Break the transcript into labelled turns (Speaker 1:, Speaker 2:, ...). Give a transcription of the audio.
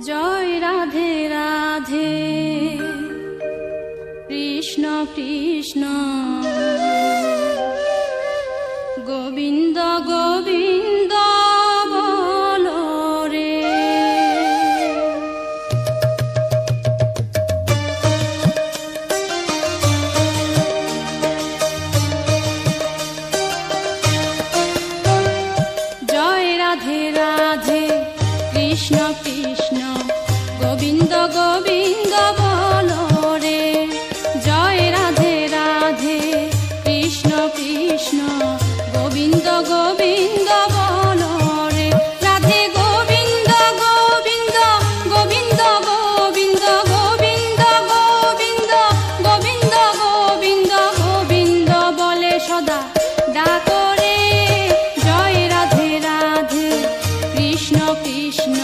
Speaker 1: জয় রাধে রাধে। কৃষ্ণ কৃষ্ণ। গোবিন্দ গোবিন্দ জয় কৃষ্ণ কৃষ্ণ। গোবিন্দ গোবিন্দ বলো জয় রাধে রাধে। কৃষ্ণ কৃষ্ণ। গোবিন্দ গোবিন্দ বলো রাধে গোবিন্দ গোবিন্দ। গোবিন্দ গোবিন্দ গোবিন্দ গোবিন্দ। গোবিন্দ গোবিন্দ গোবিন্দ বলে সদা। ডাকো জয় রাধে রাধে। কৃষ্ণ কৃষ্ণ।